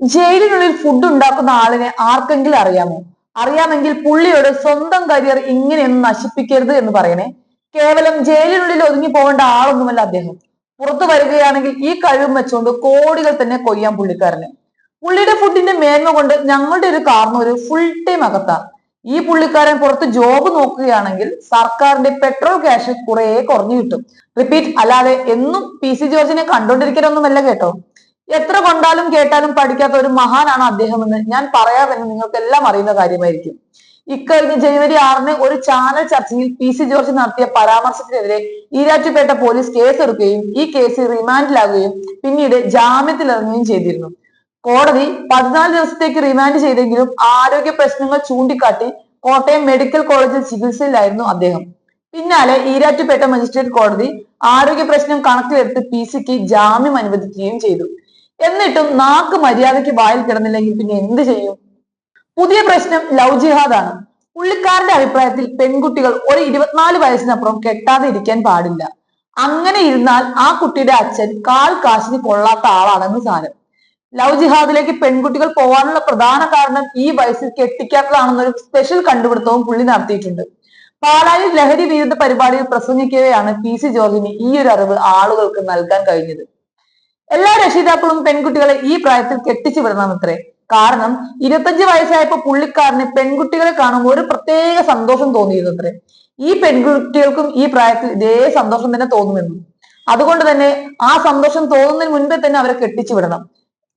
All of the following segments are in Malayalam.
ജയിലിനുള്ളിൽ ഫുഡ് ഉണ്ടാക്കുന്ന ആളിനെ ആർക്കെങ്കിലും അറിയാമോ? അറിയാമെങ്കിൽ പുള്ളിയോട് സ്വന്തം കരിയർ ഇങ്ങനെയൊന്നും നശിപ്പിക്കരുത് എന്ന് പറയണേ. കേവലം ജയിലിനുള്ളിൽ ഒതുങ്ങി പോകേണ്ട ആളൊന്നുമല്ല അദ്ദേഹം. പുറത്തു വരികയാണെങ്കിൽ ഈ കഴിവും വെച്ചുകൊണ്ട് കോടികൾ തന്നെ കൊയ്യാൻ പുള്ളിക്കാരന്. പുള്ളിയുടെ ഫുഡിന്റെ മേന്മ കൊണ്ട് ഞങ്ങളുടെ ഒരു കാർന്നൂര് ഫുൾ ടൈം അകത്താ. ഈ പുള്ളിക്കാരൻ പുറത്ത് ജോബ് നോക്കുകയാണെങ്കിൽ സർക്കാരിന്റെ പെട്രോൾ ക്യാഷ് കുറെ കുറഞ്ഞു കിട്ടും. റിപ്പീറ്റ് അല്ലാതെ എന്നും പി സി ജോർജിനെ കണ്ടോണ്ടിരിക്കലൊന്നുമല്ല കേട്ടോ. എത്ര കൊണ്ടാലും കേട്ടാലും പഠിക്കാത്ത ഒരു മഹാനാണ് അദ്ദേഹം എന്ന് ഞാൻ പറയാമെന്ന് നിങ്ങൾക്ക് എല്ലാം അറിയുന്ന കാര്യമായിരിക്കും. ഇക്കഴിഞ്ഞ് ജനുവരി ആറിന് ഒരു ചാനൽ ചർച്ചയിൽ പി സി ജോർജ് നടത്തിയ പരാമർശത്തിനെതിരെ ഈരാറ്റുപേട്ട പോലീസ് കേസെടുക്കുകയും ഈ കേസ് റിമാൻഡിലാകുകയും പിന്നീട് ജാമ്യത്തിലിറങ്ങുകയും ചെയ്തിരുന്നു. കോടതി പതിനാല് ദിവസത്തേക്ക് റിമാൻഡ് ചെയ്തെങ്കിലും ആരോഗ്യ പ്രശ്നങ്ങൾ ചൂണ്ടിക്കാട്ടി കോട്ടയം മെഡിക്കൽ കോളേജിൽ ചികിത്സയിലായിരുന്നു അദ്ദേഹം. പിന്നാലെ ഈരാറ്റുപേട്ട മജിസ്ട്രേറ്റ് കോടതി ആരോഗ്യ പ്രശ്നം കണക്കിലെടുത്ത് പി സിക്ക് ജാമ്യം അനുവദിക്കുകയും ചെയ്തു. എന്നിട്ടും നാക്ക് മര്യാദയ്ക്ക് വായിൽ കിടന്നില്ലെങ്കിൽ പിന്നെ എന്ത് ചെയ്യും? പുതിയ പ്രശ്നം ലവ് ജിഹാദാണ്. പുള്ളിക്കാരന്റെ അഭിപ്രായത്തിൽ പെൺകുട്ടികൾ ഒരു ഇരുപത്തിനാല് വയസ്സിനപ്പുറം കെട്ടാതെ ഇരിക്കാൻ പാടില്ല. അങ്ങനെ ഇരുന്നാൽ ആ കുട്ടിയുടെ അച്ഛൻ കാൽ കാശിന് കൊള്ളാത്ത ആളാണെന്ന് സാരം. ലവ് ജിഹാദിലേക്ക് പെൺകുട്ടികൾ പോകാനുള്ള പ്രധാന കാരണം ഈ വയസ്സിൽ കെട്ടിക്കാത്തതാണെന്നൊരു സ്പെഷ്യൽ കണ്ടുപിടുത്തവും പുള്ളി നടത്തിയിട്ടുണ്ട്. പാലായിൽ ലഹരി വിരുദ്ധ പരിപാടിയിൽ പ്രസംഗിക്കവെയാണ് പി സി ജോർജിന് ഈ ഒരു അറിവ് ആളുകൾക്ക് നൽകാൻ കഴിഞ്ഞത്. എല്ലാ രക്ഷിതാക്കളും പെൺകുട്ടികളെ ഈ പ്രായത്തിൽ കെട്ടിച്ചു വിടണമത്രേ. കാരണം ഇരുപത്തഞ്ച് വയസ്സായപ്പോ പുള്ളിക്കാരന് പെൺകുട്ടികളെ കാണുമ്പോൾ ഒരു പ്രത്യേക സന്തോഷം തോന്നിയിരുന്നു അത്രേ ഈ പെൺകുട്ടികൾക്കും ഈ പ്രായത്തിൽ ഇതേ സന്തോഷം തന്നെ തോന്നുമെന്നു. അതുകൊണ്ട് തന്നെ ആ സന്തോഷം തോന്നുന്നതിന് മുൻപേ തന്നെ അവരെ കെട്ടിച്ചു വിടണം.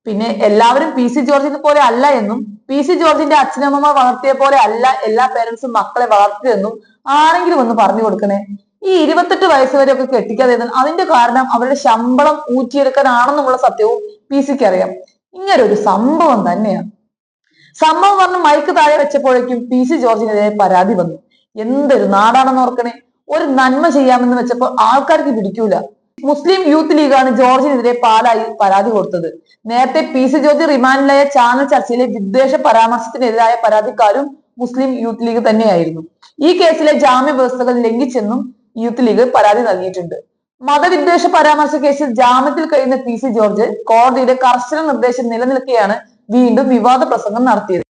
പിന്നെ എല്ലാവരും പി സി ജോർജിനെ പോലെ അല്ല എന്നും പി സി ജോർജിന്റെ അച്ഛനമ്മമാർ വളർത്തിയ പോലെ അല്ല എല്ലാ പേരൻസും മക്കളെ വളർത്തിയതെന്നും ആരെങ്കിലും ഒന്ന് പറഞ്ഞു കൊടുക്കണേ. ഈ ഇരുപത്തെട്ട് വയസ്സ് വരെ ഒക്കെ കെട്ടിക്കാതെ അതിന്റെ കാരണം അവരുടെ ശമ്പളം ഊറ്റിയെടുക്കാനാണെന്നുള്ള സത്യവും പി സിക്ക് അറിയാം. ഇങ്ങനെ ഒരു സംഭവം തന്നെയാണ്. സംഭവം പറഞ്ഞ് മൈക്ക് താഴെ വെച്ചപ്പോഴേക്കും പി സി ജോർജിനെതിരെ പരാതി വന്നു. എന്തൊരു നാടാണെന്ന് ഓർക്കണേ. ഒരു നന്മ ചെയ്യാമെന്ന് വെച്ചപ്പോൾ ആൾക്കാർക്ക് പിടിക്കൂല. മുസ്ലിം യൂത്ത് ലീഗാണ് ജോർജിനെതിരെ പാലായി പരാതി കൊടുത്തത്. നേരത്തെ പി സി ജോർജ് റിമാൻഡിലായ ചാനൽ ചർച്ചയിലെ വിദ്വേഷ പരാമർശത്തിനെതിരായ പരാതിക്കാരും മുസ്ലിം യൂത്ത് ലീഗ് തന്നെയായിരുന്നു. ഈ കേസിലെ ജാമ്യ വ്യവസ്ഥകൾ ലംഘിച്ചെന്നും യൂത്ത് ലീഗ് പരാതി നൽകിയിട്ടുണ്ട്. മതവിദ്വേഷ പരാമർശ കേസിൽ ജാമ്യത്തിൽ കഴിയുന്ന പി സി ജോർജ് കോടതിയുടെ കർശന നിർദ്ദേശം നിലനിൽക്കെയാണ് വീണ്ടും വിവാദ പ്രസംഗം നടത്തിയത്.